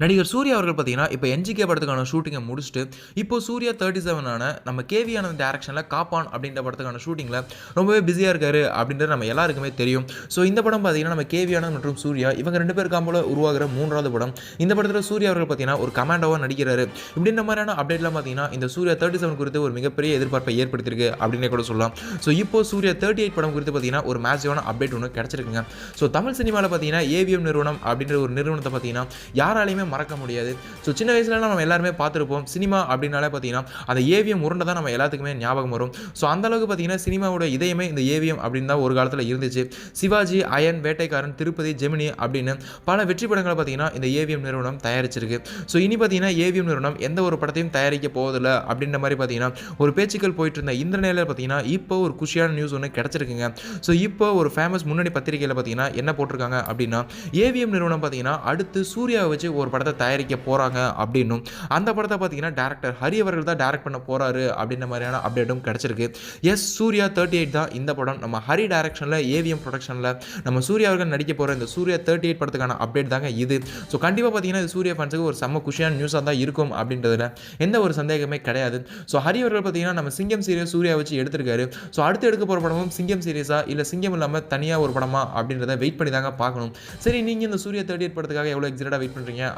நடிகர் சூர்யா அவர்கள் பார்த்தீங்கன்னா இப்போ என்ஜிகே படத்துக்கான ஷூட்டிங்கை முடிச்சுட்டு இப்போ சூர்யா தேர்ட்டி செவனான நம்ம கேவி ஆனந்த் டேரக்ஷனில் காப்பான் அப்படின்ற படத்துக்கான ஷூட்டிங்கில் ரொம்பவே பிஸியாக இருக்காரு அப்படின்றது நம்ம எல்லாருக்குமே தெரியும். ஸோ இந்த படம் பார்த்தீங்கன்னா நம்ம கேவி ஆனந்த் மற்றும் சூர்யா இவங்க ரெண்டு பேர் காம்போல உருவாகிற மூன்றாவது படம். இந்த படத்தில் சூர்யா அவர்கள் பார்த்தீங்கன்னா ஒரு கமாண்டோவாக நடிக்கிறாரு. இப்படின்ற மாதிரியான அப்டேட்லாம் பார்த்தீங்கன்னா இந்த சூர்யா தேர்ட்டி செவன் குறித்து ஒரு மிகப்பெரிய எதிர்பார்ப்பை ஏற்படுத்தியிருக்கு அப்படின்னே கூட சொல்லலாம். ஸோ இப்போ சூர்யா தேர்ட்டி எயிட் படம் குறித்து பார்த்தீங்கன்னா ஒரு மேசிவான அப்டேட் ஒன்று கிடச்சிருக்குங்க. ஸோ தமிழ் சினிமாவில் பார்த்தீங்கன்னா ஏவிஎம் நிறுவனம் அப்படின்ற ஒரு நிறுவனத்தை பார்த்தீங்கன்னா யாராலையுமே மறக்க முடியாது. ஸோ சின்ன வயசுலலாம் நம்ம எல்லாருமே பார்த்துருப்போம் சினிமா அப்படின்னாலே பார்த்தீங்கன்னா அந்த ஏவிஎம் உருண்டை தான் நம்ம எல்லாத்துக்குமே ஞாபகம் வரும். ஸோ அந்த அளவுக்கு பார்த்தீங்கன்னா சினிமாவோட இதயமே இந்த ஏவிஎம் அப்படின்னு தான் ஒரு காலத்தில் இருந்துச்சு. சிவாஜி அயன் வேட்டைக்காரன் திருப்பதி ஜெமினி அப்படின்னு பல வெற்றி படங்களை பார்த்தீங்கன்னா இந்த ஏவிஎம் நிறுவனம் தயாரிச்சிருக்கு. ஸோ இனி பார்த்தீங்கன்னா ஏவிஎம் நிறுவனம் எந்த ஒரு படத்தையும் தயாரிக்க போவதில்லை அப்படின்ற மாதிரி பார்த்தீங்கன்னா ஒரு பேச்சுக்கள் போயிட்டு இருந்த இந்த நிலையில் பார்த்தீங்கன்னா இப்போ ஒரு குஷியான நியூஸ் ஒன்று கிடச்சிருக்குங்க. ஸோ இப்போ ஒரு ஃபேமஸ் முன்னணி பத்திரிகையில் பார்த்தீங்கன்னா என்ன போட்டிருக்காங்க அப்படின்னா ஏவிஎம் நிறுவனம் பார்த்தீங்கன்னா அடுத்து சூர்யாவை வச்சு ஒரு படத்தை தயாரிக்க போகிறாங்க அப்படின்னும். அந்த படத்தை பார்த்தீங்கன்னா டேரக்டர் ஹரி அவர்கள் தான் டேரக்ட் பண்ண போகிறாரு அப்படின்ற மாதிரியான அப்டேட்டும் கிடச்சிருக்கு. எஸ் சூர்யா தேர்ட்டி எயிட் தான் இந்த படம். நம்ம ஹரி டேரக்ஷனில் ஏவிஎம் ப்ரொடக்ஷனில் நம்ம சூர்யா அவர்கள் நடிக்க போகிற இந்த சூர்யா தேர்ட்டி எயிட் படத்துக்கான அப்டேட் தாங்க இது. ஸோ கண்டிப்பாக பார்த்தீங்கன்னா இது சூர்யா ஃபேன்ஸுக்கு ஒரு செம்ம குஷியான நியூஸாக தான் இருக்கும் அப்படின்றதுல எந்த ஒரு சந்தேகமே கிடையாது. ஸோ ஹரி அவர்கள் பார்த்தீங்கன்னா நம்ம சிங்கம் சீரியஸ் சூர்யா வச்சு எடுத்திருக்காரு. ஸோ அடுத்து எடுக்க போகிற படமும் சிங்கம் சீரியஸா இல்லை சிங்கம் இல்லாமல் தனியாக ஒரு படமா அப்படின்றத வெயிட் பண்ணி தாங்க பார்க்கணும். சரி நீங்கள் இந்த சூர்யா தேர்ட்டி எயிட் படத்துக்காக எவ்வளோ எக்ஸைட்டாக வெயிட் பண்ணுறீங்க